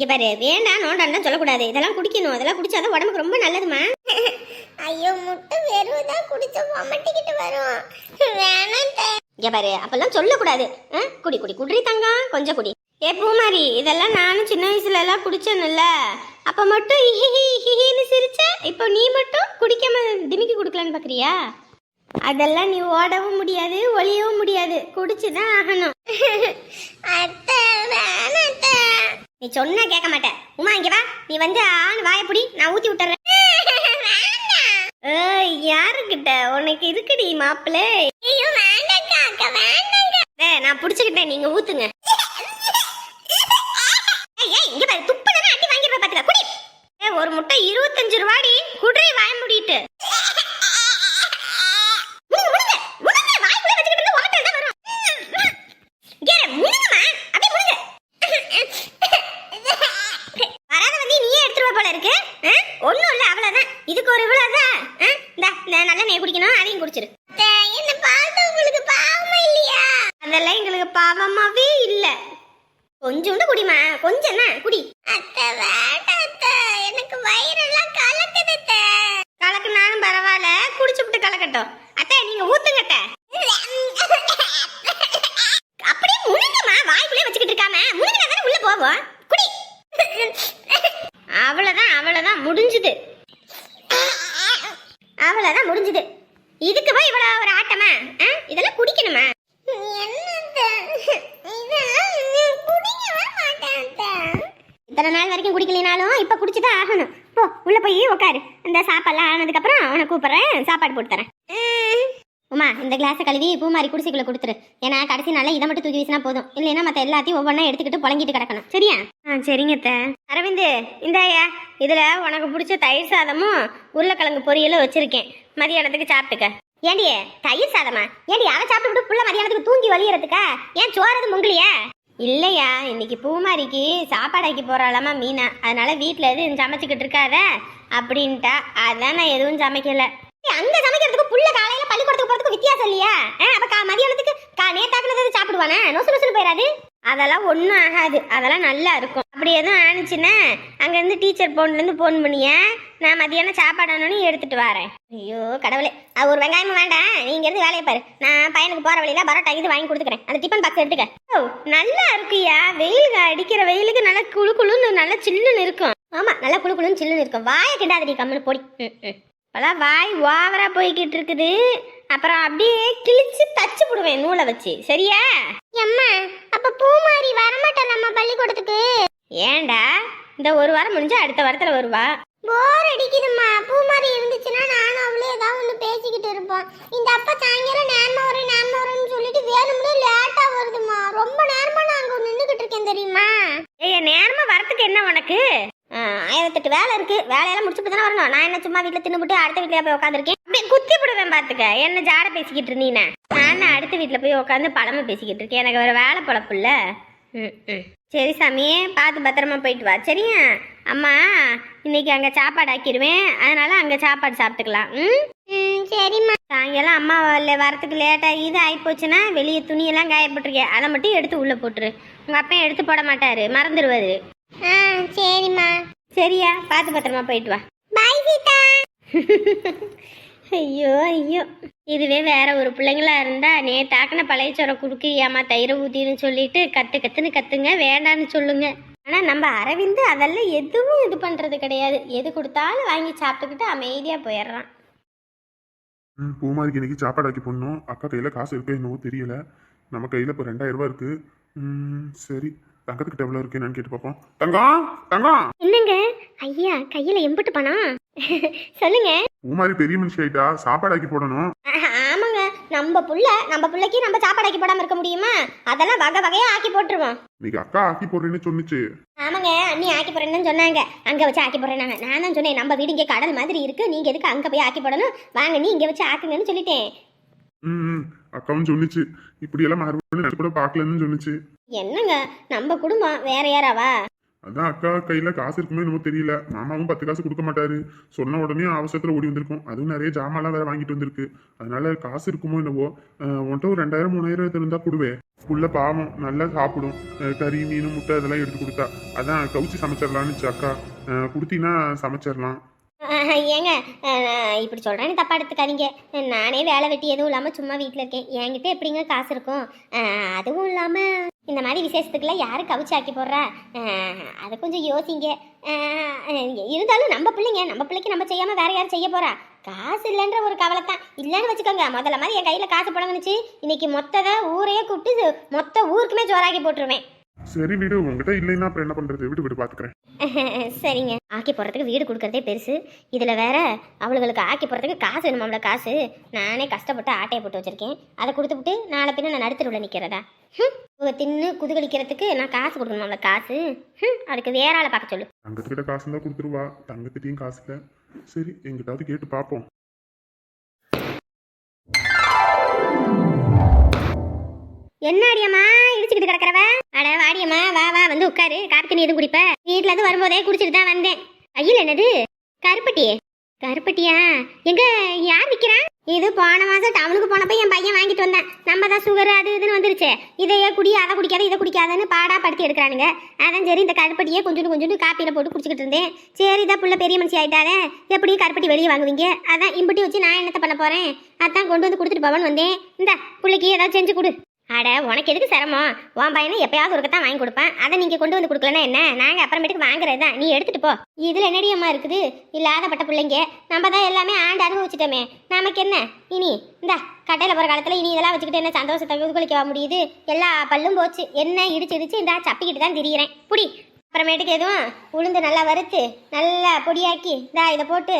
இங்க பாரு வேண்டாம் நோண்டான்னு சொல்லக்கூடாது. இதெல்லாம் குடிக்கணும். இதெல்லாம் குடிச்சாதான் உடம்புக்கு ரொம்ப நல்லதுமா ஐயோ முட்டை வெறும் தான் குடிச்சு மம்மட்டிக்கிட்டு வரும். வேணாம் இங்க பாரு அப்பெல்லாம் சொல்லக்கூடாது? குடி குடி குடி தங்கம் கொஞ்சம் குடி. ஏ பூமாரி இதெல்லாம் நானும் சின்ன வயசுல எல்லாம் குடிச்சேன்ல அப்ப மட்டும் ஹிஹி ஹிஹின்னு சிரிச்ச இப்போ நீ மட்டும் குடிக்காம திமிக்கி குடுக்கலான்னு பாக்குறியா? அதெல்லாம் நீ ஓடவும் முடியாது ஒளியவும் முடியாது. குடிச்சுதான் ஆகணும். அத்தை நீ சொன்னா கேட்க மாட்டேன். உமா இங்க வா. நீ வந்து ஆண் வாயப்படி நான் ஊத்தி விட்டுறேன். யாருக்கிட்ட? உனக்கு இருக்குடி மாப்பிள்ளை. நான் புடிச்சுக்கிட்டேன். நீங்க ஊத்துங்க. இங்க பாரு. துப்புனே பாத்துக்க. குடி. ஒரு முட்டை இருபத்தஞ்சு ரூபாடி. குடி வாய முடிட்டு முழுங்க, முழுங்க, முழுங்க, வாய்க்குள்ள வச்சுக்கிட்டு இருந்தா உமட்டல் தான் வரும். இங்க இரு, முழுங்குமா, அப்படியே முழுங்கு. வராத வந்து நீயே எடுத்துருவ போல இருக்கு ஆ? ஒண்ணும் இல்ல அவ்வளவுதான் இதுக்கு ஒரு இவ்வளவுதான் ஆ? இந்தா, இந்த நல்ல நெய் குடிக்கணும் அதையும் குடிச்சிரு அத்தை, என்ன பார்த்து உங்களுக்கு பாவமா இல்லையா அதெல்லாம் எங்களுக்கு பாவமாவே இல்ல கொஞ்சோண்டு குடிமா கொஞ்சம் என்ன குடி அத்தை வேண்டாம் அத்தை எனக்கு வயிறெல்லாம் கலக்குது அத்தை கலக்குனாலும் பரவாயில்ல குடிச்சுப்புட்டு கலக்கட்டும் அத்தை நீங்க ஊத்துங்க அத்தை அப்படியே முழுங்கம்மா வாய்க்குள்ளே வச்சுக்கிட்டு இருக்காம முழுங்கினா தானே உள்ள போவோம் குடி அவ்வளவுதான் அவ்வளவுதான் முடிஞ்சுது அவ்வளவுதான் முடிஞ்சுது. இதுக்கு போய் இவ்வளவு ஒரு ஆட்டமா? ஆ? இதெல்லாம் குடிக்கணுமா. இத்தனை நாள் வரைக்கும் குடிக்கலினாலும் இப்ப குடிச்சுதான் ஆகணும். போ உள்ள போய் உட்காரு இந்த சாப்பாடுலாம் ஆனதுக்கு அப்புறம் அவனை கூப்பிடுறேன் சாப்பாடு போட்டு தரேன். உமா இந்த கிளாஸை கழுவி பூமாரி குடிசைக்குள்ள கொடுத்துரு. ஏன்னா கடைசி நாள்ல இதை மட்டும் தூக்கி வீசினா போதும். இல்லைன்னா மத்த எல்லாத்தையும் ஒவ்வொன்றா எடுத்துக்கிட்டு புழங்கிட்டு கிடக்கணும். சரியா? ஆ சரிங்க அரவிந்த் இந்தாயா. இதுல உனக்கு பிடிச்ச தயிர் சாதமும் உருளைக்கிழங்கு பொரியலும் வச்சிருக்கேன். மதியானத்துக்கு சாப்பிட்டுக்க. ஏண்டி தயிர் சாதமா? ஏண்டி அதை சாப்பிட்டு புள்ள மதியானத்துக்கு தூங்கி வலியறதுக்கா? ஏன் சோறது முங்கலியா? இல்லையா இன்னைக்கு பூமாரிக்கு சாப்பாடாக்கி போறாளாமா மீனா. அதனால வீட்ல எதுவும் சமைச்சுக்கிட்டு இருக்காத. அப்படின்ட்டா. அதான் நான் எதுவும் சமைக்கல. அங்க சமைக்கிறதுக்கு புள்ள காலையில பள்ளிக்கூடத்துக்கு போறதுக்கு வித்தியாசம் இல்லையா? அப்ப கா மதியானத்துக்கு கா நேத்தாக்குனது சாப்பிடுவானே? நொசு நொசுன்னு போயிடாது அதெல்லாம் ஒன்றும் ஆகாது. அதெல்லாம் நல்லா இருக்கும். அப்படி எதுவும் ஆனிச்சுன்னா அங்கேருந்து டீச்சர் ஃபோன்லேருந்து ஃபோன் பண்ணிய நான் மதியானம் சாப்பாடானோன்னு எடுத்துட்டு வரேன். ஐயோ கடவுளே. அது ஒரு வெங்காயமும் வேண்டாம். நீங்க இருந்து வேலையை பாரு. நான் பையனுக்கு போற வழியில பரோட்டா இது வாங்கி கொடுத்துக்கிறேன். அந்த டிஃபன் பாக்ஸ் எடுத்துக்க. ஓ நல்லா இருக்குயா? வெயிலுக்கு அடிக்கிற வெயிலுக்கு நல்லா குளு குளுன்னு நல்லா சில்லுன்னு இருக்கும். ஆமா நல்லா குளு குளுன்னு சில்லுன்னு இருக்கும். வாயை கிண்டாதடி கம்முன்னு பொடி. ம் ம். இப்போலாம் வாய் ஓவரா போய்கிட்டு இருக்குது. அப்புறம் அப்படியே கிழிச்சு தச்சு போடுவேன் நூலை வச்சு. சரியா? எம்மா அப்ப பூமாரி வரமாட்டா நம்ம பள்ளிக்கூடத்துக்கு. ஏன்டா? இந்த ஒரு வாரம் முடிஞ்சா அடுத்த வாரத்துல வருவா. போர் அடிக்குதும்மா. பூமாரி இருந்துச்சுன்னா நானும் அவளே ஏதாவது ஒன்று பேசிக்கிட்டு இருப்போம். இந்த அப்பா சாயங்காலம் நேரமா வரேன் நேரமா வரேன்னு சொல்லிட்டு வேணும்னே லேட்டா வருதுமா ரொம்ப நேரமா நான் அங்க நின்றுகிட்டு இருக்கேன் தெரியுமா? ஏய் நேரமா வரத்துக்கு என்ன உனக்கு? ஆயிரத்தெட்டு வேலை இருக்கு. வேலையெல்லாம் முடிச்சுட்டு தானே வரணும். நான் என்ன சும்மா வீட்டில் தின்னுபிட்டு அடுத்த வீட்டில் போய் உட்காந்துருக்கேன் அப்படியே குத்தி விடுவேன் பார்த்துக்க என்ன ஜாட பேசிக்கிட்டு இருந்தீனே? நான் அடுத்த வீட்டில் போய் உட்காந்து பழமை பேசிக்கிட்டு இருக்கேன். எனக்கு வேற வேலை பொழப்பு இல்ல. ம் ம். சரி சாமி பார்த்து பத்திரமா போயிட்டு வா. சரியா? அம்மா இன்னைக்கு அங்கே சாப்பாடு ஆக்கிடுவேன் அதனால அங்கே சாப்பாடு சாப்பிட்டுக்கலாம். ம்? சரிம்மா. சாயங்காலம் அம்மா வரத்துக்கு லேட்டாக இது ஆகிப்போச்சுன்னா வெளியே துணியெல்லாம் காயப்பட்டிருக்கேன். அதை மட்டும் எடுத்து உள்ளே போட்டுரு. உங்கள் அப்பா எடுத்து போட மாட்டாரு. மறந்துடுவாரு. ஆ சரிம்மா. சரியா? பார்த்து பத்திரமா போயிட்டு வா. பாய் சீதா. ஐயோ ஐயோ. இதுவே வேற ஒரு பிள்ளைங்களா இருந்தா நேத்தாக்குன பழைய சோறை குடுக்கு ஏமா தயிரை ஊத்தின்னு சொல்லிட்டு கத்து கத்துன்னு கத்துங்க வேண்டான்னு சொல்லுங்க. ஆனா நம்ம அரவிந்து அதெல்லாம் எதுவும் இது பண்றது கிடையாது. எது கொடுத்தாலும் வாங்கி சாப்பிட்டுக்கிட்டு அமைதியா போயிடுறான். ம் பூமாரிக்கு இன்னைக்கு சாப்பாடு ஆக்கி போடணும். அக்கா கையில் காசு இருக்கோ என்னவோ தெரியல. நம்ம கையில் இப்போ ரெண்டாயிரம் ரூபாய் இருக்கு. ம் சரி. தங்கத்துக்கிட்ட எவ்வளோ இருக்கு என்னன்னு கேட்டு பார்ப்போம். தங்கம் தங்கம். என்னங்க? ஐயா கையில எம்பிட்டு பணம் சொல்லுங்க பூமாரி பெரிய மனுஷி ஆயிட்டா சாப்பாடு ஆக்கி போடணும். ஆமாங்க. நம்ம புள்ள நம்ம புள்ளைக்கு நம்ம சாப்பாடு ஆக்கி போடாம இருக்க முடியுமா? அதெல்லாம் வகை வகையா ஆக்கி போட்டுருவோம். இன்னைக்கு அக்கா ஆக்கி போடுறேன்னு சொன்னுச்சு. ஆமாங்க அண்ணி ஆக்கி போறேன்னு சொன்னாங்க. அங்க வச்சு ஆக்கி போறேனாங்க நான் தான் சொன்னேன் நம்ம வீடு இங்கே கடல் மாதிரி இருக்கு. நீங்க எதுக்கு அங்க போய் ஆக்கி போடணும்? வாங்க நீ இங்க வச்சு ஆக்குங்கன்னு சொல்லிட்டேன். ம். அக்காவும் சொன்னுச்சு. இப்படியெல்லாம் மாறுபடியும் நினைச்சு கூட பார்க்கலன்னு சொன்னுச்சு. என்னங்க? நம்ம குடும்பம் வேற யாராவா? அதான் அக்கா கையில காசு இருக்குமே என்னமோ தெரியல. மாமாவும் பத்து காசு கொடுக்க மாட்டாரு. சொன்ன உடனே அவசரத்துல ஓடி வந்திருக்கும். அதுவும் நிறைய ஜாமான்லாம் வேற வாங்கிட்டு வந்திருக்கு. அதனால காசு இருக்குமோ என்னவோ அஹ் உன்கிட்ட ஒரு ரெண்டாயிரம் மூணாயிரம் இருந்தா கொடுவே. புள்ள பாவம் நல்லா சாப்பிடும். கறி மீன் முட்டை இதெல்லாம் எடுத்து கொடுத்தா. அதான் கவுச்சி சமைச்சிடலான்னு அக்கா. கொடுத்தீங்கன்னா சமைச்சிடலாம். ஏங்க இப்படி சொல்கிறேன்னு தப்பா எடுத்துக்காதீங்க. நானே வேலை வெட்டி எதுவும் இல்லாமல் சும்மா வீட்டில் இருக்கேன். என்கிட்ட எப்படிங்க காசு இருக்கும்? அதுவும் இல்லாமல் இந்த மாதிரி விசேஷத்துக்குலாம் யாரும் கவிச்சு ஆக்கி போடுறா? அதை கொஞ்சம் யோசிங்க. இருந்தாலும் நம்ம பிள்ளைங்க நம்ம பிள்ளைக்கு நம்ம செய்யாமல் வேற யாரும் செய்ய போறா? காசு இல்லைன்ற ஒரு கவலை தான் இல்லைன்னு வச்சுக்கோங்க முதல்ல மாதிரி என் கையில் காசு புடங்குனுச்சு. இன்னைக்கு மொத்ததை ஊரையே கூப்பிட்டு மொத்த ஊருக்குமே ஜோராக்கி போட்டுருவேன். சரி விடு உங்ககிட்ட இல்லைன்னா அப்புறம் என்ன பண்றது? விடு விடு பாத்துக்கிறேன். சரிங்க. ஆக்கி போடுறதுக்கு வீடு கொடுக்கறதே பெருசு. இதில் வேற அவளுகளுக்கு ஆக்கி போடுறதுக்கு காசு வேணுமாம்ல காசு? நானே கஷ்டப்பட்டு ஆட்டையை போட்டு வச்சிருக்கேன். அதை கொடுத்துவிட்டு நாளை பின்ன நான் நடுத்தருவில் நிற்கிறதா இவங்க தின்னு குதுகலிக்கிறதுக்கு நான் காசு கொடுக்கணுமாம்ல காசு? அதுக்கு வேற ஆளை பார்க்க சொல்லு. தங்கத்துக்கிட்ட காசு இருந்தா கொடுத்துருவா. தங்கத்திட்டையும் காசு இல்லை. சரி எங்கிட்டாவது கேட்டு பார்ப்போம். என்ன அடியம்மா? இடிச்சுக்கிட்டு கிடக்கிறவ? அட வாடியம்மா வா வா வந்து உட்காரு. காப்பி தண்ணி எதுவும் குடிப்ப? வீட்டுல இருந்து வரும்போதே குடிச்சிட்டு தான் வந்தேன். கையில் என்னது? கருப்பட்டி கருப்பட்டியா? எங்க யார் விற்கிறான் இது போன மாசம் டவுனுக்கு போனப்ப என் பையன் வாங்கிட்டு வந்தேன். நம்ம தான் சுகர் அது இதுன்னு வந்துருச்சு. இதையே குடி அதை குடிக்காத இதை குடிக்காதன்னு பாடா படுத்தி எடுக்கிறானுங்க. அதான் சரி இந்த கருப்பட்டியே கொஞ்சோண்டு கொஞ்சோண்டு காப்பியில் போட்டு குடிச்சிக்கிட்டு இருந்தேன். சரி இதான் புள்ள பெரிய மனுஷி ஆயிட்டாலே. எப்படியும் கருப்பட்டி வெளியே வாங்குவீங்க. அதான் இம்பட்டி வச்சு நான் என்னத்த பண்ண போறேன்? அதான் கொண்டு வந்து கொடுத்துட்டு போவன்னு வந்தேன். இந்த பிள்ளைக்கு ஏதாவது செஞ்சு கொடு. அட உனக்கு எதுக்கு சிரமம்? உன் பையனை எப்பயாவது ஒருக்கத்தான் வாங்கி கொடுப்பேன். அதை நீங்கள் கொண்டு வந்து கொடுக்கலன்னா என்ன? நாங்கள் அப்புறமேட்டுக்கு வாங்குறது தான். நீ எடுத்துகிட்டு போ. இதில் என்னடி அம்மா இருக்குது? இல்லாதப்பட்ட பிள்ளைங்க. நம்ம தான் எல்லாமே ஆண்டு அனுபவிச்சிட்டோமே. நமக்கு என்ன? இனி இந்த கடையில் போகிற காலத்தில் இனி இதெல்லாம் வச்சுக்கிட்டு என்ன சந்தோஷத்தை உதுகலிக்க முடியுது? எல்லா பல்லும் போச்சு. என்ன இடிச்சு இடிச்சு இந்த சப்பிக்கிட்டு தான் திரியிறேன். புடி. அப்புறமேட்டுக்கு எதுவும்? உளுந்து நல்லா வறுத்து நல்லா பொடியாக்கி இந்தா இதை போட்டு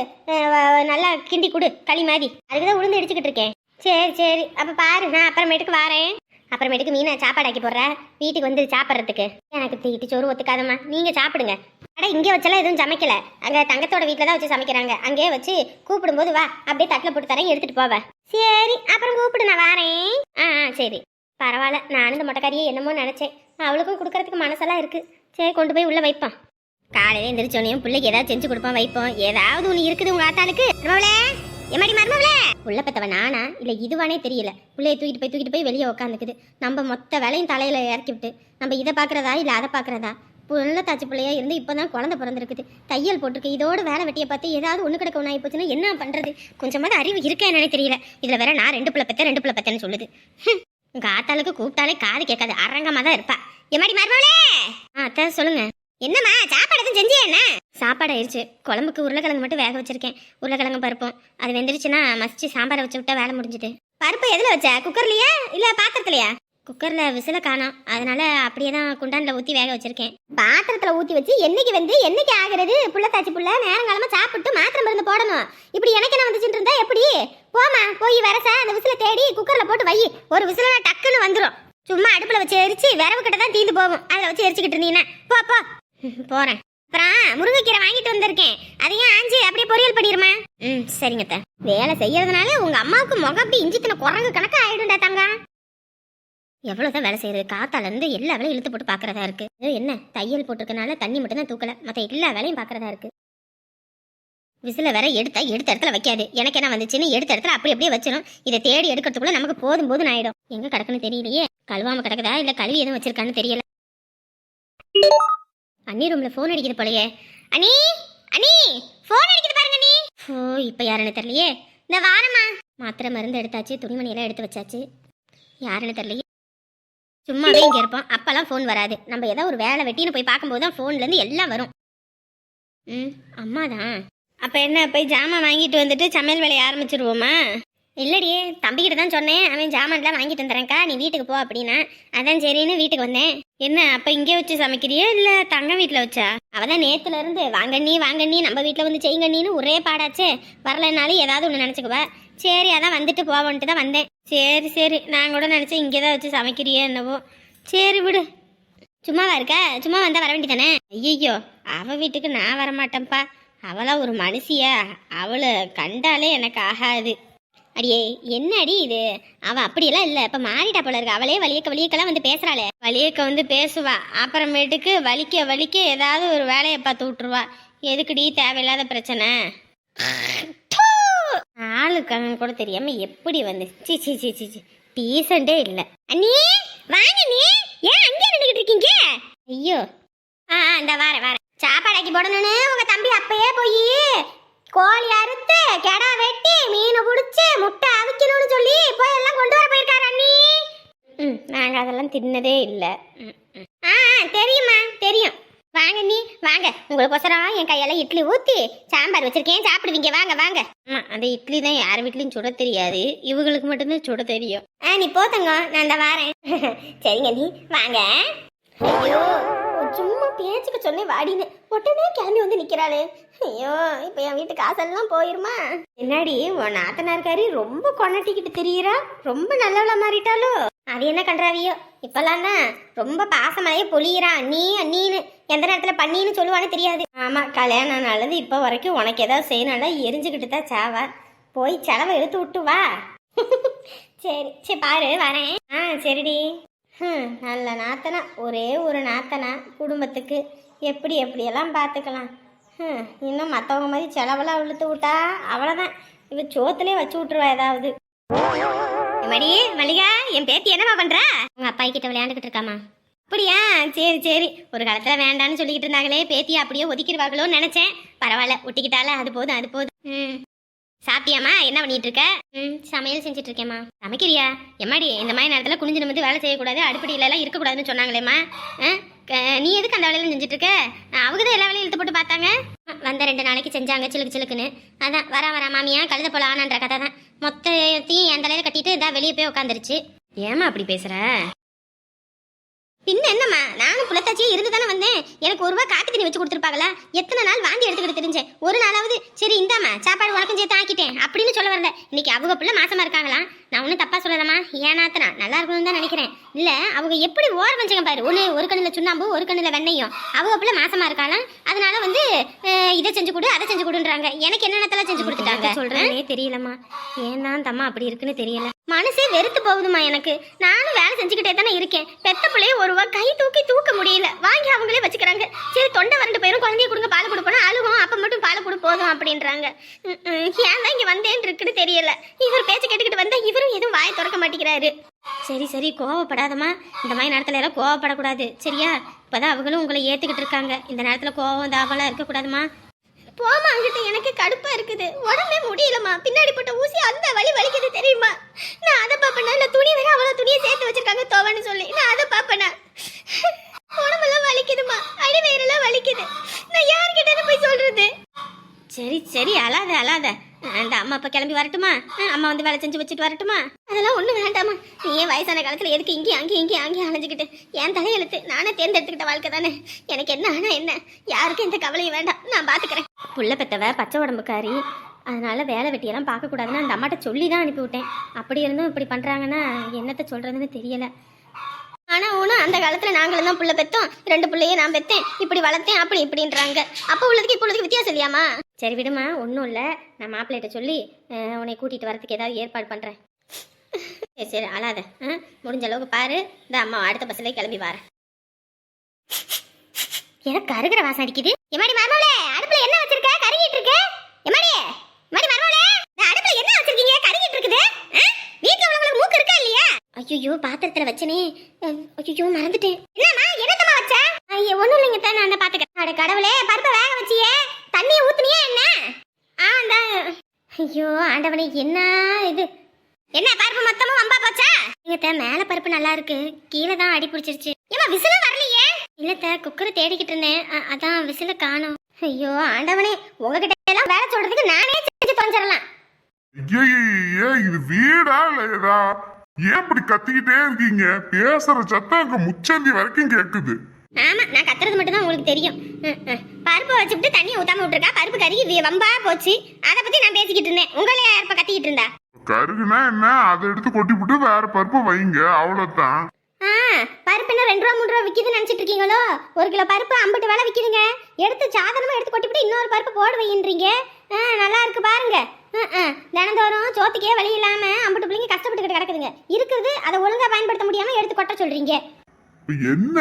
நல்லா கிண்டி கொடு. களி மாதிரி. அதுக்கு தான் உளுந்து இடிச்சுக்கிட்டு இருக்கேன். சரி சரி. அப்போ பாரு நான் அப்புறமேட்டுக்கு வாரேன். அப்புறமேட்டுக்கு மீனை சாப்பாடு ஆக்கி போடுறேன் வீட்டுக்கு வந்து சாப்பிட்றதுக்கு. எனக்கு தீட்டு சோறு ஒத்துக்காதம்மா. நீங்கள் சாப்பிடுங்க. அடா இங்கே வச்செல்லாம் எதுவும் சமைக்கல. அங்கே தங்கத்தோட வீட்டில் தான் வச்சு சமைக்கிறாங்க. அங்கேயே வச்சு கூப்பிடும்போது வா அப்படியே தட்டில் போட்டு தரேன் எடுத்துகிட்டு போவேன் சரி அப்புறம் கூப்பிடு நான் வாரேன். ஆ ஆ சரி. பரவாயில்ல நானும் இந்த மொட்டைக்காரியே என்னமோ நினச்சேன். அவளுக்கும் கொடுக்கறதுக்கு மனசெல்லாம் இருக்குது சரி கொண்டு போய் உள்ளே வைப்பான் காலையில் எந்திரிச்சோனையும் பிள்ளைக்கு ஏதாவது செஞ்சு கொடுப்போம் வைப்போம். ஏதாவது ஒன்று இருக்குது உங்கள் ஆத்தாளுக்கு. எம்மாடி மருமவளே உள்ள பெத்தவ நானா? இல்ல இதுவானே தெரியல. பிள்ளைய தூக்கிட்டு போய் தூக்கிட்டு போய் வெளியே உட்காந்துக்குது நம்ம மொத்த வேலையும் தலையில இறக்கி விட்டு நம்ம இதை பாக்குறதா இல்ல அதை பாக்குறதா? புள்ள தாச்சி பிள்ளையா இருந்து இப்பதான் குழந்தை பிறந்திருக்குது. தையல் போட்டிருக்கு. இதோட வேலை வெட்டியை பார்த்து ஏதாவது ஒன்று கிடக்க ஒன்று போச்சுன்னா என்ன பண்றது? கொஞ்சமாவது அறிவு இருக்கா என்னன்னு தெரியல. இதுல வேற நான் ரெண்டு பிள்ளை பத்தேன் ரெண்டு பிள்ளை பெத்தேன்னு சொல்லுது. ஹம், உங்க ஆத்தாளுக்கு கூப்பிட்டாலே காது கேட்காது. அரங்கமா தான் இருப்பா. எம்மாடி மருமவளே ஆ அத்தை சொல்லுங்க. என்னம்மா சாப்பாடு எதுவும் செஞ்சியா என்ன? சாப்பாடு ஆயிடுச்சு. குழம்புக்கு உருளைக்கிழங்கு மட்டும் வேக வச்சிருக்கேன். உருளைக்கிழங்கு பருப்பும். அது வெந்துருச்சுன்னா மசிச்சு சாம்பாரை வச்சு விட்டா வேலை முடிஞ்சுது. பருப்பு எதில் வச்ச? குக்கர்லையா? இல்லை பாத்திரத்துலையா? குக்கரில் விசில காணோம். அதனால அப்படியே தான் குண்டானில் ஊற்றி வேக வச்சிருக்கேன். பாத்திரத்தில் ஊற்றி வச்சு என்னைக்கு வந்து என்னைக்கு ஆகுறது? புள்ளத்தாச்சி புள்ள நேரங்காலமாக சாப்பிட்டு மாத்திரம் மருந்து போடணும். இப்படி எனக்கு என்ன வந்துச்சுட்டு இருந்தா எப்படி? போமா போய் வரச அந்த விசில தேடி குக்கரில் போட்டு வை. ஒரு விசில டக்குன்னு வந்துடும் சும்மா அடுப்பில் வச்சு எரிச்சு விரவு கிட்ட தான் தீந்து போகும். அதில் வச்சு எரிச்சுக்கிட்டு இருந்தீங்கன்னா. போ போ. போறேன். அப்புறம் முருங்கைக்கீரை வாங்கிட்டு வந்திருக்கேன். அதையும் ஆஞ்சி அப்படியே பொரியல் பண்ணிருமா? ம் சரிங்க தா வேலை செய்யறதுனால உங்க அம்மாவுக்கு முகம் அப்படி இஞ்சித்தின குரங்கு கணக்கு ஆயிடும்டா தங்க எவ்வளவுதான் வேலை செய்யறது? காத்தால இருந்து எல்லா வேலையும் இழுத்து போட்டு பாக்குறதா இருக்கு. இது என்ன? தையல் போட்டிருக்கனால தண்ணி மட்டும் தான் தூக்கல. மத்த எல்லா வேலையும் பாக்குறதா இருக்கு. விசில வேற எடுத்தா எடுத்த இடத்துல வைக்காது. எனக்கு என்ன வந்துச்சுன்னு எடுத்த இடத்துல அப்படி அப்படியே வச்சிடும் இதை தேடி எடுக்கிறதுக்குள்ள நமக்கு போதும் போதும் ஆயிடும். எங்க கிடக்குன்னு தெரியலையே. கழுவாம கிடக்குதா? இல்ல கழுவி எதுவும் வச்சிருக்கான்னு தெரியல. அண்ணி ரூம்ல ஃபோன் அடிக்குது போலயே. அண்ணி அண்ணி ஃபோன் அடிக்குது பாருங்க அண்ணி. ஓ இப்போ யாருன்னு தெரியலையே? இந்த வாரமா மாத்திரை மருந்து எடுத்தாச்சு துணிமணியெல்லாம் எடுத்து வச்சாச்சு. யாருன்னு தெரியலையே? சும்மாவே இங்கே இருப்போம். அப்போல்லாம் ஃபோன் வராது. நம்ம ஏதோ ஒரு வேலை வெட்டின்னு போய் பார்க்கும்போது தான் ஃபோன்லேருந்து எல்லாம் வரும். ம் அம்மா தான் அப்போ என்ன போய் ஜாமான் வாங்கிட்டு வந்துட்டு சமையல் வேலையை ஆரம்பிச்சிருவோமா? இல்லடி தம்பிக்கிட்ட தான் சொன்னேன். அவன் ஜாமான்லாம் வாங்கிட்டு வந்துறேன்க்கா நீ வீட்டுக்கு போ அப்படின்னா. அதான் சரின்னு வீட்டுக்கு வந்தேன். என்ன அப்போ இங்கே வச்சு சமைக்கிறியா? இல்லை தங்க வீட்டில் வச்சா? அவதான் நேத்துல இருந்து வாங்க நீ நம்ம வீட்டில் வந்து செய்யுங்கண்ணின்னு ஒரே பாடாச்சே. வரலனாலும் ஏதாவது ஒன்று நினச்சிக்குவா சரி அதான் வந்துட்டு போவோன்ட்டு தான் வந்தேன். சரி சரி. நான் கூட நினச்சேன் இங்கே தான் வச்சு சமைக்கிறியே என்னவோ. சரி விடு. சும்மாவா இருக்கா? சும்மா வந்தால் வர வேண்டியதானே? ஐயோ அவள் வீட்டுக்கு நான் வரமாட்டேன்ப்பா. அவளா ஒரு மனுஷியா? அவளை கண்டாலே எனக்கு ஆகாது. அடியே என்ன அடி இது? அவ அப்படியெல்லாம் இல்ல. இப்ப மாறிட்டா போல இருக்கு. அவளே வலியக்க வலியக்கெல்லாம் வந்து பேசுறாளே. வலியக்க வந்து பேசுவா. அப்புறமேட்டுக்கு வலிக்க வலிக்க ஏதாவது ஒரு வேலையை பார்த்து விட்டுருவா. எதுக்குடி தேவையில்லாத பிரச்சனை? ஆளு கண்ணு கூட தெரியாம எப்படி வந்து C C C C C. டீசண்டே இல்ல. அண்ணி வாங்க நீ ஏன் அங்கே நின்றுகிட்டு இருக்கீங்க? ஐயோ. ஆ ஆ, இந்த வாரேன் வாரேன். சாப்பாடாக்கி போடணும்னு உங்க தம்பி அப்பயே போய். கோழி அறுத்து கெடா வெட்டி மீனை பிடிச்சி முட்டை அவிக்கணும்னு சொல்லி போய் எல்லாம் கொண்டு வர போயிருக்காரு அண்ணி. ம் நாங்க அதெல்லாம் தின்னதே இல்லை. ஆ தெரியுமா தெரியும். வாங்க நீ வாங்க. உங்களுக்கொசரம் என் கையால இட்லி ஊத்தி சாம்பார் வச்சிருக்கேன். சாப்பிடுவீங்க. வாங்க வாங்க. ஆமா அந்த இட்லி தான் யார் வீட்லயும் சுட தெரியாது. இவங்களுக்கு மட்டும்தான் சுட தெரியும். ஆ நீ போத்தங்க நான் இந்த வாரேன். சரிங்க நீ வாங்க. ஐயோ. சும்மா பேச்சுக்கு சொன்னேன் வாடின்னு. உடனே கிளம்பி வந்து நிக்கிறாளே. ஐயோ இப்போ என் வீட்டு காசெல்லாம் போயிருமா? என்னடி உன் நாத்தனார்காரி ரொம்ப கொண்டாட்டிக்கிட்டு தெரியுறா? ரொம்ப நல்லவளா மாறிட்டாலோ அது என்ன கண்டாவியோ இப்பெல்லாம் தான் ரொம்ப பாசமாயே பொழியிறான் நீ அண்ணின்னு எந்த நேரத்துல பண்ணின்னு சொல்லுவான்னு தெரியாது. ஆமா கல்யாணம் நல்லது இப்போ வரைக்கும் உனக்கு ஏதாவது செய்யணும்னா எரிஞ்சுக்கிட்டு தான் சாவா. போய் செலவை இழுத்து விட்டு வா. சரி சரி பாரு வரேன். ஆ சரிடி. ஹம், நல்ல நாத்தனா. ஒரே ஒரு நாத்தனா. குடும்பத்துக்கு எப்படி எப்படியெல்லாம் பார்த்துக்கலாம் ஹம், இன்னும் மற்றவங்க மாதிரி செலவெல்லாம் இழுத்து விட்டா அவ்வளோதான் இவ சோத்துலேயே வச்சு விட்ருவா ஏதாவது. மடி மல்லிகா என் பேத்தி என்னம்மா பண்றா? உங்க அப்பா கிட்ட விளையாண்டுக்கிட்டு இருக்காமா அப்படியா? சரி சரி. ஒரு காலத்துல வேண்டான்னு சொல்லிக்கிட்டு இருந்தாங்களே பேத்தி அப்படியே ஒதுக்கிடுவாங்களோன்னு நினைச்சேன். பரவாயில்ல ஒட்டிக்கிட்டால அது போதும் அது போதும். ம் சாப்பிட்டியாம்மா? என்ன பண்ணிட்டு இருக்க ம் சமையல் செஞ்சுட்டு இருக்கேம்மா சமைக்கிறியா? எம்மாடி இந்த மாதிரி நேரத்தில் குனிஞ்சு நிமிந்து வேலை செய்யக்கூடாது அடுப்படியில எல்லாம் இருக்கக்கூடாதுன்னு சொன்னாங்களேம்மா. ஆ? க- நீ எதுக்கு அந்த வேலையில செஞ்சுட்டு இருக்க அவங்க தான் எல்லா வேலையும் இழுத்து போட்டு பார்த்தாங்க. வந்த ரெண்டு நாளைக்கு செஞ்சாங்க சிலுக்கு சிலுக்குன்னு. அதான் வரா வரா மாமியா கழுத போல ஆனான்ற கதை தான் மொத்தத்தையும் என் தலையில கட்டிட்டு இதான் வெளியே போய் உட்காந்துருச்சு ஏமா அப்படி பேசுற? பின்ன என்னம்மா? நானும் புலத்தாச்சியே இருந்து தானே வந்தேன். எனக்கு ஒரு ரூபா காட்டு தண்ணி வச்சு கொடுத்துருப்பாங்களா? எத்தனை நாள் வாந்தி எடுத்துக்கிட்டு தெரிஞ்சேன். ஒரு நாளாவது சரி இந்தாம்மா சாப்பாடு உனக்கும் சேர்த்து ஆக்கிட்டேன். அப்படின்னு சொல்ல வரல. இன்னைக்கு அவங்க பிள்ளை மாசமா இருக்காங்களாம் நான் ஒன்றும் தப்பா சொல்லலாமா ஏனாத்தனா நல்லா இருக்கணும்னு தான் நினைக்கிறேன். இல்ல அவங்க எப்படி ஓர வஞ்சகம் பாரு. ஒன்று ஒரு கண்ணில் சுண்ணாம்பு ஒரு கண்ணில் வெண்ணையும். அவங்க பிள்ளை மாசமா இருக்காளாம் அதனால வந்து இதை செஞ்சு கொடு அதை செஞ்சு கொடுன்றாங்க. எனக்கு என்னென்னத்தெல்லாம் செஞ்சு கொடுத்துட்டாங்க? சொல்றேனே தெரியலம்மா. ஏன் தான் தம்மா அப்படி இருக்குன்னு தெரியல. மனசே வெறுத்து போகுதுமா எனக்கு. நானும் வேலை செஞ்சுக்கிட்டே தானே இருக்கேன். பெத்த பிள்ளைய ஒரு ரூபா கை தூக்கி தூக்க முடியல. வாங்கி அவங்களே வச்சுக்கிறாங்க. சரி தொண்டை வறண்டு போயிரும். குழந்தைய கொடுங்க பால் கொடுப்போம் அழுகும். அப்ப மட்டும் பால் கொடு போதும் அப்படின்றாங்க. ஏன் தான் இங்க வந்தேன்னு இருக்குன்னு தெரியல இவர் பேச்ச கேட்டுக்கிட்டு வந்தா இவரும் எதுவும் வாயை திறக்க மாட்டேங்கிறாரு. சரி சரி கோவப்படாதம்மா. இந்த மாதிரி நேரத்தில் எல்லாம் கோவப்படக்கூடாது. சரியா? இப்போதான் அவங்களும் உங்களை ஏற்றுக்கிட்டு இருக்காங்க. இந்த நேரத்தில் கோவம் தாவலாம் இருக்கக்கூடாதுமா போமா அங்கிட்ட எனக்கு கடுப்பாக இருக்குது. உடம்பே முடியலம்மா. பின்னாடி போட்ட ஊசி அந்த வலி வலிக்குது தெரியுமா? நான் அதை பாப்பேனா இல்லை துணி வேற அவ்வளோ துணியை சேர்த்து வச்சிருக்காங்க தோவன்னு சொல்லி. நான் அதை பார்ப்பேனா? உடம்பெல்லாம் வலிக்குதுமா அடி வயிறெல்லாம் வலிக்குது. நான் யார்கிட்ட போய் சொல்றது? சரி சரி அழாத அழாத. அந்த அம்மா அப்பா கிளம்பி வரட்டுமா? அம்மா வந்து வேலை செஞ்சு வச்சுட்டு வரட்டுமா? அதெல்லாம் ஒன்றும் வேண்டாமா நீ ஏன் வயசான காலத்தில் எதுக்கு இங்கேயும் அங்கேயும் இங்கேயும் அங்கேயும் அலைஞ்சுக்கிட்டு? என் தலையெழுத்து நானே தேர்ந்தெடுத்துக்கிட்ட வாழ்க்கை தானே? எனக்கு என்ன ஆனால் என்ன? யாருக்கும் எந்த கவலையும் வேண்டாம். நான் பார்த்துக்கிறேன் புள்ள பெத்தவ பச்சை உடம்புக்காரி. அதனால வேலை வெட்டியெல்லாம் பார்க்கக்கூடாதுன்னு அந்த அம்மாட்ட சொல்லி தான் அனுப்பி விட்டேன் அப்படி இருந்தும் இப்படி பண்ணுறாங்கன்னா என்னத்தை சொல்கிறதுன்னு தெரியலை. ஆனா ஒன்றும் அந்த காலத்துல நாங்களும் தான் புள்ள பெத்தோம். ரெண்டு பிள்ளையும் நான் பெத்தேன். இப்படி வளர்த்தேன் அப்படி இப்படின்றாங்க. அப்போ உள்ளதுக்கு இப்போ உள்ளதுக்கு வித்தியாசம் இல்லையாமா சரி விடுமா ஒன்றும் இல்லை. நான் மாப்பிள்ளைகிட்ட சொல்லி உன்னை கூட்டிட்டு வரதுக்கு ஏதாவது ஏற்பாடு பண்றேன். சரி சரி அழாத. முடிஞ்ச அளவுக்கு பாரு. இந்த அம்மா அடுத்த பஸ்ல கிளம்பி வரேன். எனக்கு கருகிற வாசம் அடிக்குது. எமாடி மருமகளே அடுப்புல என்ன வச்சிருக்க? கருகிட்டு இருக்கு. எமாடி எம்மாடி மருமகளே இந்த அடுப்புல என்ன வச்சிருக்கீங்க கருகிட்டு இருக்குது ஆ? வீட்ல உள்ளவங்களுக்கு மூக்கு இருக்கா இல்லையா ஐயோ பாத்திரத்துல வச்சனே. ஐயோ மறந்துட்டேன். என்னம்மா என்னத்தம்மா வச்ச? ஐயோ ஒண்ணும் இல்லைங்க தான் நான் பாத்துக்கிறேன் அட கடவுளே பருப்பை வேக வச்சியே. தண்ணியை ஊத்துனியே என்ன? ஆ அந்த ஐயோ ஆண்டவனே என்ன இது? என்ன பருப்பு மொத்தமும் வம்பா போச்சா? எங்கத்த மேல பருப்பு நல்லா இருக்கு. கீழே தான் அடி பிடிச்சிருச்சு. ஏமா விசில வரலையே? இல்லத்த குக்கரை தேடிக்கிட்டு இருந்தேன். அதான் விசில காணோம். ஐயோ ஆண்டவனே உங்ககிட்ட எல்லாம் வேலை சொல்றதுக்கு நானே செஞ்சு தொலைஞ்சிடலாம். ஏய் இது வீடா இல்லையா ஏன் இப்படி கத்திக்கிட்டே இருக்கீங்க? பேசுற சத்தம் அங்க முச்சந்தி வரைக்கும் கேக்குது. ஆமா நான் கத்துறது மட்டும் தான் உங்களுக்கு தெரியும். பருப்பு வச்சுட்டு தண்ணி ஊத்தாம விட்டுருக்கா. பருப்பு கறி வி- வம்பா போச்சு. அதை பத்தி நான் பேசிக்கிட்டு இருந்தேன். உங்களே யாருப்ப கத்திக்கிட்டு இருந்தா? கருகுனா என்ன? அதை எடுத்து கொட்டி விட்டு வேற பருப்பு வைங்க. அவ்வளவுதான். பருப்பு என்ன ரெண்டு ரூபா மூணு ரூபா விக்குதுன்னு நினைச்சிட்டு இருக்கீங்களோ? ஒரு கிலோ பருப்பு ஐம்பது வேலை விக்குதுங்க. எடுத்து சாதனமா எடுத்து கொட்டிவிட்டு இன்னொரு பருப்பு போட வைன்றீங்க ஆ நல்லா இருக்கு பாருங்க. தினந்தோறும் சோத்துக்கே வழி இல்லாம அம்பட்டு பிள்ளைங்க கஷ்டப்பட்டுக்கிட்டு கிடக்குதுங்க. இருக்குது அதை ஒழுங்கா பயன்படுத்த முடியாம எடுத்து கொட்ட சொல்றீங்க. இப்ப என்ன?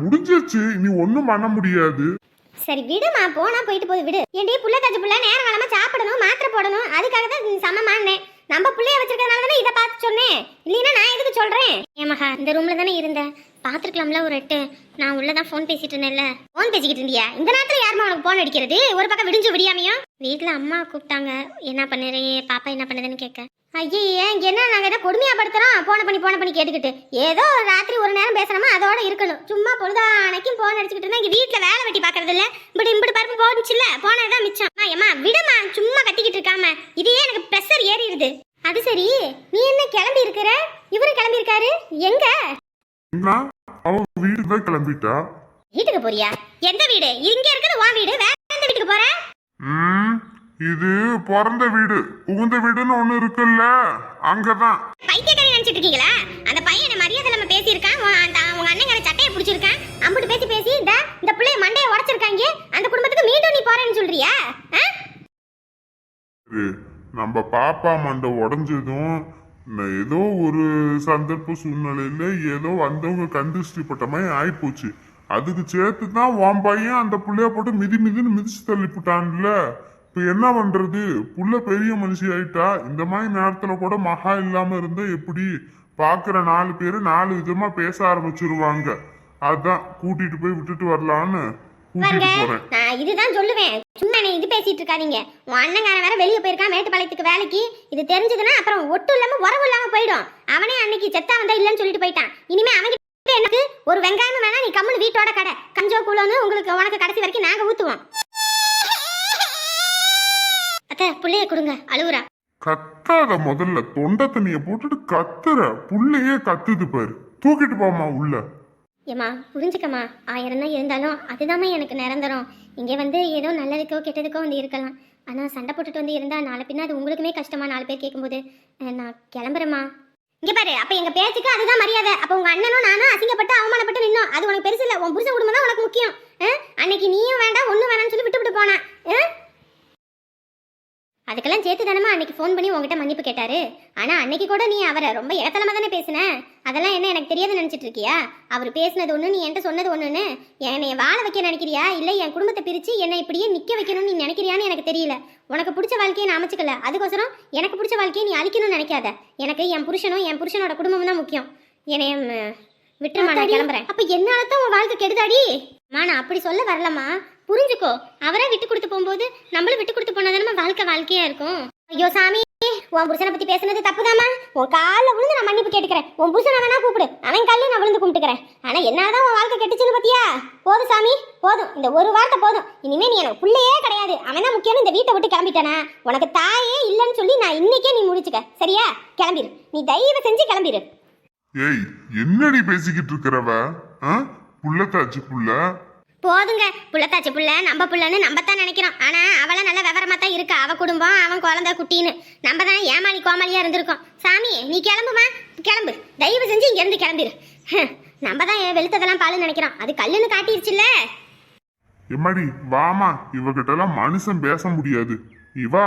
முடிஞ்சிருச்சு. இனி ஒண்ணும் பண்ண முடியாது. சரி விடுமா. போனா போயிட்டு போகுது விடு. ஏன்டி புள்ள தச்சு புள்ள நேரம் காலமா சாப்பிடணும் மாத்திரை போடணும். அதுக்காக தான் சமமானேன் நம்ம பிள்ளைய வச்சிருக்கனால தானே இதை பார்த்து சொன்னேன். இல்லைன்னா நான் எதுக்கு சொல்றேன்? ஏமகா இந்த ரூம்ல தானே இருந்தேன் பாத்துருக்கலாம்ல ஒரு எட்டு. நான் உள்ளதான் ஃபோன் பேசிட்டு இருந்தேன்ல. ஃபோன் பேசிக்கிட்டு இருந்தியா? இந்த நேரத்துல யாருமா உனக்கு ஃபோன் அடிக்கிறது? ஒரு பக்கம் விடிஞ்சு விடியாமையும். வீட்டில் அம்மா கூப்பிட்டாங்க. என்ன பண்ணுறேன் பாப்பா என்ன பண்ணுதுன்னு கேட்க. ஐயே என்ன? நாங்க ஏதோ கொடுமையா படுத்துறோம். போன பண்ணி போன பண்ணி கேட்டுக்கிட்டு. ஏதோ ராத்திரி ஒரு நேரம் பேசுறோமா அதோட இருக்கணும். சும்மா பொழுதானைக்கும் போன் அடிச்சுக்கிட்டு இருந்தா இங்க வீட்ல வேலை வெட்டி பாக்குறது இல்ல. இப்படி இப்படி பருப்பு போச்சுல்ல போனதுதான் மிச்சம். அம்மா, ஏம்மா விடுமா சும்மா கத்திக்கிட்டு இருக்காம. இதே எனக்கு ப்ரெஷர் ஏறிடுது. அது சரி. நீ என்ன கிளம்பி இருக்கிற? இவரு கிளம்பி இருக்காரு. எங்க? அவன் வீட்டுக்கு தான் கிளம்பிட்டா? வீட்டுக்கு போறியா? எந்த வீடு? இங்க இருக்குது உன் வீடு. வேற எந்த வீட்டுக்கு போற? இது பிறந்த வீடு. புகுந்த வீடுன்னு ஒண்ணு இருக்குல்ல. அங்கதான். பைத்தியக்காரி நினைச்சிட்டு இருக்கீங்களா? அந்த பையனை மரியாதை நம்ம பேசியிருக்கான்? அந்த- உங்க அண்ணன் சட்டையை பிடிச்சிருக்கான்? அம்புட்டு பேசி பேசி இந்த இந்த பிள்ளைய மண்டையை உடைச்சிருக்காங்க. அந்த குடும்பத்துக்கு மீண்டும் நீ போறேன்னு சொல்றியா? நம்ம பாப்பா மண்டை உடஞ்சதும் ஏதோ ஒரு சந்தர்ப்ப சூழ்நிலையில ஏதோ வந்தவங்க கண்டிஷ்டிப்பட்ட மாதிரி ஆயிப்போச்சு. அதுக்கு சேர்த்து தான் உன் பையன் அந்த புள்ளைய போட்டு மிதி மிதின்னு மிதிச்சு தள்ளிப்புட்டான்ல. இப்ப என்ன பண்றது? புள்ள பெரிய மனுஷி ஆயிட்டா இந்த மாதிரி நேரத்துல கூட மகா இல்லாம இருந்தா எப்படி? பாக்குற நாலு பேரு நாலு விதமா பேச ஆரம்பிச்சிருவாங்க. அதான் கூட்டிட்டு போய் விட்டுட்டு வரலான்னு போறேன். நான் இதுதான் சொல்லுவேன். சும்மா என்ன இது பேசிட்டு இருக்காதீங்க. உன் அண்ணங்காரன் வேற வெளியே போயிருக்கான் மேட்டுப்பாளையத்துக்கு வேலைக்கு. இது தெரிஞ்சதுன்னா அப்புறம் ஒட்டும் இல்லாம உறவு இல்லாம போயிடும். அவனே அன்னைக்கு செத்தா வந்தா இல்லைன்னு சொல்லிட்டு போயிட்டான். இனிமே அவன் எனக்கு ஒரு வெங்காயம் வேணா நீ கம்முனு வீட்டோட கடை. கஞ்சோ கூலோன்னு உங்களுக்கு உனக்கு கடைசி வரைக்கும் நாங்க ஊத்துவோம். அத்தை புள்ளைய கொடுங்க அழுவுறா. கத்தாத முதல்ல தொண்டை தண்ணிய போட்டுட்டு கத்துற. புள்ளையே கத்துது பாரு. தூக்கிட்டு போமா உள்ள. ஏம்மா புரிஞ்சுக்கம்மா. ஆயிரம் தான் இருந்தாலும் அதுதாம்மா எனக்கு நிரந்தரம். இங்கே வந்து ஏதோ நல்லதுக்கோ கெட்டதுக்கோ வந்து இருக்கலாம். ஆனால் சண்டை போட்டுட்டு வந்து இருந்தால் நாளை பின்ன அது உங்களுக்குமே கஷ்டமா நாலு பேர் கேட்கும்போது? நான் கிளம்புறேம்மா. இங்கே பாரு அப்போ எங்கள் பேச்சுக்கு அதுதான் மரியாதை. அப்போ உங்கள் அண்ணனும் நானும் அசிங்கப்பட்டு அவமானப்பட்டு நின்னோம். அது உனக்கு பெருசு இல்லை. உன் புருஷ குடும்பம் தான் உனக்கு முக்கியம்? அன்னைக்கு நீயும் வேண்டாம் ஒன்றும் வேணாம்னு சொல்லி விட்டு விட்டு போனேன்? அதுக்கெல்லாம் சேர்த்து தானமா அன்னைக்கு ஃபோன் பண்ணி உங்ககிட்ட மன்னிப்பு கேட்டாரு. ஆனா அன்னைக்கு கூட நீ அவரை ரொம்ப இடத்தலமா தானே பேசின? அதெல்லாம் என்ன எனக்கு தெரியாது நினைச்சிட்டு இருக்கியா? அவர் பேசினது ஒண்ணு நீ என்கிட்ட சொன்னது ஒண்ணுன்னு. என்னை வாழ வைக்க நினைக்கிறியா? இல்ல என் குடும்பத்தை பிரிச்சு என்னை இப்படியே நிக்க வைக்கணும்னு நீ நினைக்கிறியான்னு எனக்கு தெரியல. உனக்கு பிடிச்ச வாழ்க்கையை நான் அமைச்சுக்கல. அதுக்கோசரம் எனக்கு பிடிச்ச வாழ்க்கையை நீ அழிக்கணும்னு நினைக்காத. எனக்கு என் புருஷனும் என் புருஷனோட குடும்பமும் தான் முக்கியம். என்னை ம், விட்டுருமா நான் கிளம்புறேன். அப்ப என்னால தான் உன் வாழ்க்கை கெடுதாடி? அம்மா நான் அப்படி சொல்ல வரலம்மா. புரிஞ்சுக்கோ. அவரே விட்டு கொடுத்து போகும்போது நம்மளும் விட்டு கொடுத்து போனா நம்ம வாழ்க்கை வாழ்க்கையா இருக்கும். ஐயோ சாமி உன் புருஷனை பத்தி பேசுனது தப்புதாம்மா. உன் காலில் விழுந்து நான் மன்னிப்பு கேட்டுக்கிறேன். உன் புருஷனை வேணா கூப்பிடு. அவன் காலையும் நான் விழுந்து கும்பிட்டுக்கிறேன். ஆனா என்னதான் உன் வாழ்க்கை கெட்டுச்சுன்னு பாத்தியா? போதும் சாமி போதும். இந்த ஒரு வார்த்தை போதும். இனிமே நீ எனக்கு புள்ளையே கிடையாது. அவன் தான் முக்கியம் இந்த வீட்டை விட்டு கிளம்பிட்டானா? உனக்கு தாயே இல்லைன்னு சொல்லி நான் இன்னைக்கே நீ முடிச்சுக்க. சரியா? கிளம்பிடு நீ தயவு செஞ்சு கிளம்பிடு ஏய் என்னடி பேசிக்கிட்டு இருக்கிறவ? புள்ளத்தாச்சு புள்ள. போதுங்க. புள்ளத்தாச்சி புள்ள நம்ம புள்ளன்னு நம்ம தான் நினைக்கிறோம். ஆனால் அவளை நல்ல விவரமாக தான் இருக்கா. அவள் குடும்பம் அவன் குழந்த குட்டின்னு. நம்ம தான் ஏமாளி கோமாளியாக இருந்திருக்கோம். சாமி நீ கிளம்புமா? கிளம்பு. தயவு செஞ்சு இங்கேருந்து கிளம்பிடு நம்ம தான் வெளுத்ததெல்லாம் பாலுன்னு நினைக்கிறோம். அது கல்லுன்னு காட்டிருச்சுல்ல. எம்மாடி வாமா. இவகிட்டலாம் மனுஷன் பேச முடியாது. இவா